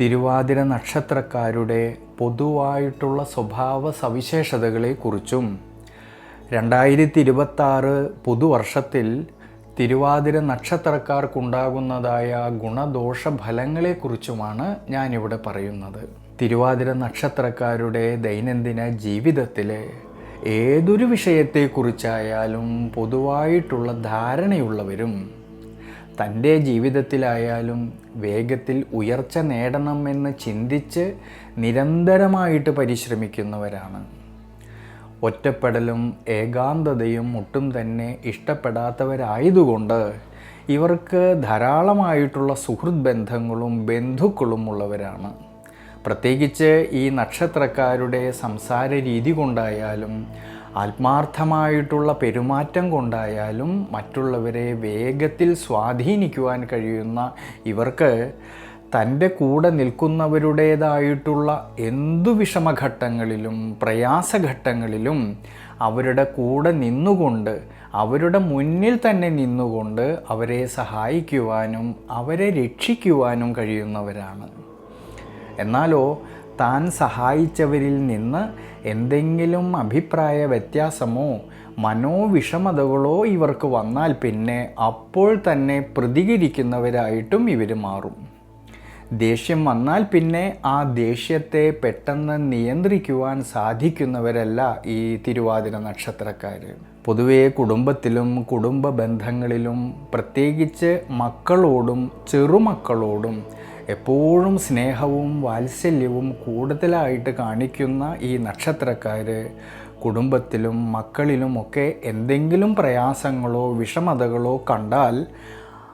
തിരുവാതിര നക്ഷത്രക്കാരുടെ പൊതുവായിട്ടുള്ള സ്വഭാവ സവിശേഷതകളെക്കുറിച്ചും രണ്ടായിരത്തി ഇരുപത്താറ് പുതുവർഷത്തിൽ തിരുവാതിര നക്ഷത്രക്കാർക്കുണ്ടാകുന്നതായ ഗുണദോഷ ഫലങ്ങളെക്കുറിച്ചുമാണ് ഞാനിവിടെ പറയുന്നത്. തിരുവാതിര നക്ഷത്രക്കാരുടെ ദൈനംദിന ജീവിതത്തിലെ ഏതൊരു വിഷയത്തെക്കുറിച്ചായാലും പൊതുവായിട്ടുള്ള ധാരണയുള്ളവരും തന്റെ ജീവിതത്തിലായാലും വേഗത്തിൽ ഉയർച്ച നേടണമെന്ന് ചിന്തിച്ച് നിരന്തരമായിട്ട് പരിശ്രമിക്കുന്നവരാണ്. ഒറ്റപ്പെടലും ഏകാന്തതയും ഒട്ടും തന്നെ ഇഷ്ടപ്പെടാത്തവരായതുകൊണ്ട് ഇവർക്ക് ധാരാളമായിട്ടുള്ള സുഹൃത് ബന്ധങ്ങളും ബന്ധുക്കളും ഉള്ളവരാണ്. പ്രത്യേകിച്ച് ഈ നക്ഷത്രക്കാരുടെ സംസാര രീതി കൊണ്ടായാലും ആത്മാർത്ഥമായിട്ടുള്ള പെരുമാറ്റം കൊണ്ടായാലും മറ്റുള്ളവരെ വേഗത്തിൽ സ്വാധീനിക്കുവാൻ കഴിയുന്ന ഇവർക്ക് തന്റെ കൂടെ നിൽക്കുന്നവരുടേതായിട്ടുള്ള എന്തു വിഷമഘട്ടങ്ങളിലും പ്രയാസഘട്ടങ്ങളിലും അവരുടെ കൂടെ നിന്നുകൊണ്ട് അവരുടെ മുന്നിൽ തന്നെ നിന്നുകൊണ്ട് അവരെ സഹായിക്കുവാനും അവരെ രക്ഷിക്കുവാനും കഴിയുന്നവരാണ്. എന്നാലോ താൻ സഹായിച്ചവരിൽ നിന്ന് എന്തെങ്കിലും അഭിപ്രായ വ്യത്യാസമോ മനോവിഷമതകളോ ഇവർക്ക് വന്നാൽ പിന്നെ അപ്പോൾ തന്നെ പ്രതികരിക്കുന്നവരായിട്ടും ഇവർ മാറും. ദേഷ്യം വന്നാൽ പിന്നെ ആ ദേഷ്യത്തെ പെട്ടെന്ന് നിയന്ത്രിക്കുവാൻ സാധിക്കുന്നവരല്ല ഈ തിരുവാതിര നക്ഷത്രക്കാർ പൊതുവേ കുടുംബത്തിലും കുടുംബ ബന്ധങ്ങളിലും പ്രത്യേകിച്ച് മക്കളോടും ചെറുമക്കളോടും എപ്പോഴും സ്നേഹവും വാത്സല്യവും കൂടുതലായിട്ട് കാണിക്കുന്ന ഈ നക്ഷത്രക്കാർ കുടുംബത്തിലും മക്കളിലുമൊക്കെ എന്തെങ്കിലും പ്രയാസങ്ങളോ വിഷമതകളോ കണ്ടാൽ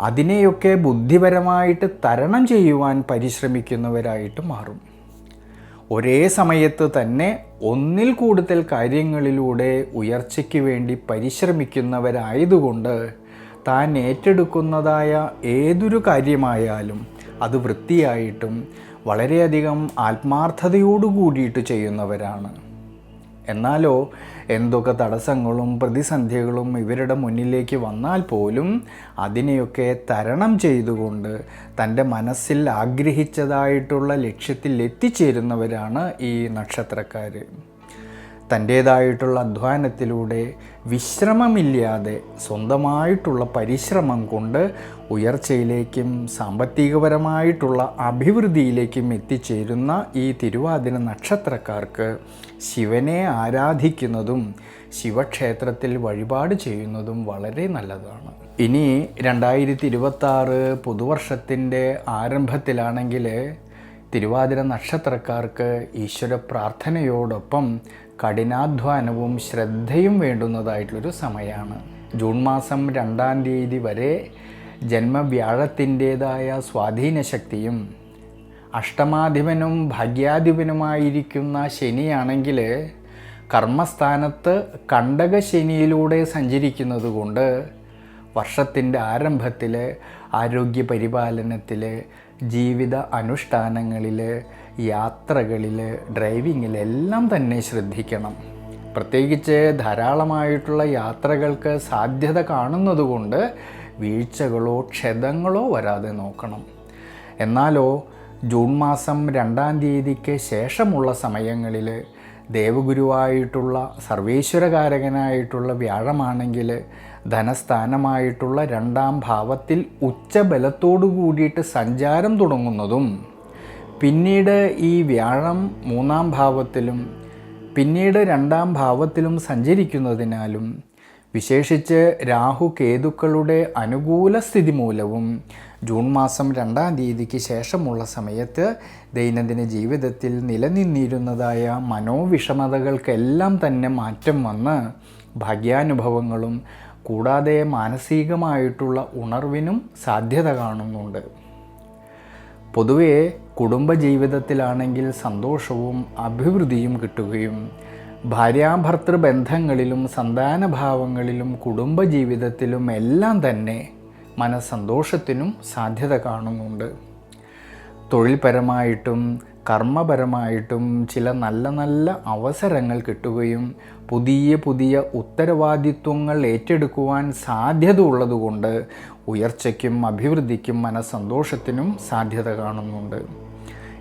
അതിനെയൊക്കെ ബുദ്ധിപരമായിട്ട് തരണം ചെയ്യുവാൻ പരിശ്രമിക്കുന്നവരായിട്ട് മാറും. ഒരേ സമയത്ത് തന്നെ ഒന്നിൽ കൂടുതൽ കാര്യങ്ങളിലൂടെ ഉയർച്ചയ്ക്ക് വേണ്ടി പരിശ്രമിക്കുന്നവരായതുകൊണ്ട് താൻ ഏറ്റെടുക്കുന്നതായ ഏതൊരു കാര്യമായാലും അത് വൃത്തിയായിട്ടും വളരെയധികം ആത്മാർത്ഥതയോടു കൂടിയിട്ട് ചെയ്യുന്നവരാണ്. എന്നാലോ എന്തൊക്കെ തടസ്സങ്ങളും പ്രതിസന്ധികളും ഇവരുടെ മുന്നിലേക്ക് വന്നാൽ പോലും അതിനെയൊക്കെ തരണം ചെയ്തുകൊണ്ട് തന്റെ മനസ്സിൽ ആഗ്രഹിച്ചതായിട്ടുള്ള ലക്ഷ്യത്തിൽ എത്തിച്ചേരുന്നവരാണ് ഈ നക്ഷത്രക്കാർ തന്റേതായിട്ടുള്ള അധ്വാനത്തിലൂടെ വിശ്രമമില്ലാതെ സ്വന്തമായിട്ടുള്ള പരിശ്രമം കൊണ്ട് ഉയർച്ചയിലേക്കും സാമ്പത്തികപരമായിട്ടുള്ള അഭിവൃദ്ധിയിലേക്കും എത്തിച്ചേരുന്ന ഈ തിരുവാതിര നക്ഷത്രക്കാർക്ക് ശിവനെ ആരാധിക്കുന്നതും ശിവക്ഷേത്രത്തിൽ വഴിപാട് ചെയ്യുന്നതും വളരെ നല്ലതാണ്. ഇനി രണ്ടായിരത്തി ഇരുപത്താറ് പുതുവർഷത്തിന്റെ ആരംഭത്തിലാണെങ്കിൽ തിരുവാതിര നക്ഷത്രക്കാർക്ക് ഈശ്വര പ്രാർത്ഥനയോടൊപ്പം കഠിനാധ്വാനവും ശ്രദ്ധയും വേണ്ടുന്നതായിട്ടുള്ളൊരു സമയമാണ്. ജൂൺ മാസം രണ്ടാം തീയതി വരെ ജന്മവ്യാഴത്തിന്റേതായ സ്വാധീന ശക്തിയും അഷ്ടമാധിപനും ഭാഗ്യാധിപനുമായിരിക്കുന്ന ശനിയാണെങ്കിൽ കർമ്മസ്ഥാനത്ത് കണ്ടകശനിയിലൂടെ സഞ്ചരിക്കുന്നത് കൊണ്ട് വർഷത്തിന്റെ ആരംഭത്തിൽ ആരോഗ്യ പരിപാലനത്തിൽ ജീവിത അനുഷ്ഠാനങ്ങളിൽ യാത്രകളിൽ ഡ്രൈവിങ്ങിലെല്ലാം തന്നെ ശ്രദ്ധിക്കണം. പ്രത്യേകിച്ച് ധാരാളമായിട്ടുള്ള യാത്രകൾക്ക് സാധ്യത കാണുന്നതുകൊണ്ട് വീഴ്ചകളോ ക്ഷതങ്ങളോ വരാതെ നോക്കണം. എന്നാലോ ജൂൺ മാസം രണ്ടാം തീയതിക്ക് ശേഷമുള്ള സമയങ്ങളിൽ ദേവഗുരുവായിട്ടുള്ള സർവേശ്വരകാരകനായിട്ടുള്ള വ്യാഴമാണെങ്കിൽ ധനസ്ഥാനമായിട്ടുള്ള രണ്ടാം ഭാവത്തിൽ ഉച്ചബലത്തോടു കൂടിയിട്ട് സഞ്ചാരം തുടങ്ങുന്നതും പിന്നീട് ഈ വ്യാഴം മൂന്നാം ഭാവത്തിലും പിന്നീട് രണ്ടാം ഭാവത്തിലും സഞ്ചരിക്കുന്നതിനാലും വിശേഷിച്ച് രാഹു കേതുക്കളുടെ അനുകൂല സ്ഥിതി മൂലവും ജൂൺ മാസം രണ്ടാം തീയതിക്ക് ശേഷമുള്ള സമയത്ത് ദൈനംദിന ജീവിതത്തിൽ നിലനിന്നിരുന്നതായ മനോവിഷമതകൾക്കെല്ലാം തന്നെ മാറ്റം വന്ന് ഭാഗ്യാനുഭവങ്ങളും കൂടാതെ മാനസികമായിട്ടുള്ള ഉണർവിനും സാധ്യത കാണുന്നുണ്ട്. പൊതുവേ കുടുംബജീവിതത്തിലാണെങ്കിൽ സന്തോഷവും അഭിവൃദ്ധിയും കിട്ടുകയും ഭാര്യാഭർത്തൃ ബന്ധങ്ങളിലും സന്താനഭാവങ്ങളിലും കുടുംബജീവിതത്തിലും എല്ലാം തന്നെ മനസ്സന്തോഷത്തിനും സാധ്യത കാണുന്നുണ്ട്. തൊഴിൽപരമായിട്ടും കർമ്മപരമായിട്ടും ചില നല്ല നല്ല അവസരങ്ങൾ കിട്ടുകയും പുതിയ പുതിയ ഉത്തരവാദിത്വങ്ങൾ ഏറ്റെടുക്കുവാൻ സാധ്യത ഉള്ളതുകൊണ്ട് ഉയർച്ചയ്ക്കും അഭിവൃദ്ധിക്കും മനസ്സന്തോഷത്തിനും സാധ്യത കാണുന്നുണ്ട്.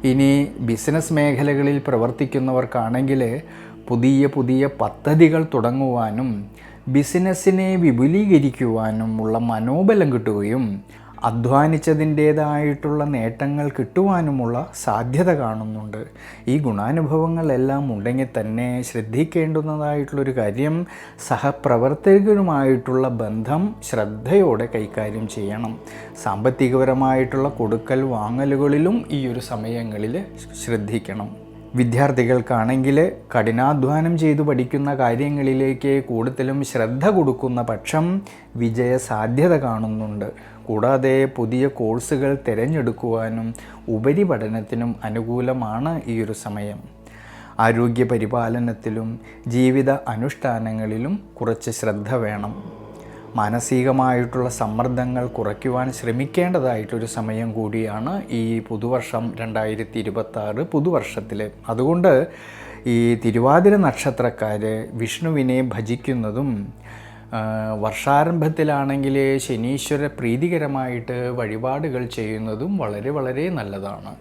ഇനി ബിസിനസ് മേഖലകളിൽ പ്രവർത്തിക്കുന്നവർക്കാണെങ്കിൽ പുതിയ പുതിയ പദ്ധതികൾ തുടങ്ങുവാനും ബിസിനസ്സിനെ വിപുലീകരിക്കുവാനും ഉള്ള മനോബലം കിട്ടുകയും അധ്വാനിച്ചതിന്റേതായിട്ടുള്ള നേട്ടങ്ങൾ കിട്ടുവാനുമുള്ള സാധ്യത കാണുന്നുണ്ട്. ഈ ഗുണാനുഭവങ്ങളെല്ലാം ഉണ്ടെങ്കിൽ തന്നെ ശ്രദ്ധിക്കേണ്ടുന്നതായിട്ടുള്ളൊരു കാര്യം സഹപ്രവർത്തകരുമായിട്ടുള്ള ബന്ധം ശ്രദ്ധയോടെ കൈകാര്യം ചെയ്യണം. സാമ്പത്തികപരമായിട്ടുള്ള കൊടുക്കൽ വാങ്ങലുകളിലും ഈ ഒരു സമയങ്ങളിൽ ശ്രദ്ധിക്കണം. വിദ്യാർത്ഥികൾക്കാണെങ്കിൽ കഠിനാധ്വാനം ചെയ്തു പഠിക്കുന്ന കാര്യങ്ങളിലേക്ക് കൂടുതലും ശ്രദ്ധ കൊടുക്കുന്ന പക്ഷം വിജയ സാധ്യത കാണുന്നുണ്ട്. കൂടാതെ പുതിയ കോഴ്സുകൾ തിരഞ്ഞെടുക്കുവാനും ഉപരിപഠനത്തിനും അനുകൂലമാണ് ഈ ഒരു സമയം. ആരോഗ്യ പരിപാലനത്തിലും ജീവിത അനുഷ്ഠാനങ്ങളിലും കുറച്ച് ശ്രദ്ധ വേണം. മാനസികമായിട്ടുള്ള സമ്മർദ്ദങ്ങൾ കുറയ്ക്കുവാൻ ശ്രമിക്കേണ്ടതായിട്ടൊരു സമയം കൂടിയാണ് ഈ പുതുവർഷം രണ്ടായിരത്തി ഇരുപത്താറ് പുതുവർഷത്തിൽ അതുകൊണ്ട് ഈ തിരുവാതിര നക്ഷത്രക്കാർ വിഷ്ണുവിനെ ഭജിക്കുന്നതും വർഷാരംഭത്തിലാണെങ്കിൽ ശനീശ്വര പ്രീതികരമായിട്ട് വഴിപാടുകൾ ചെയ്യുന്നതും വളരെ വളരെ നല്ലതാണ്.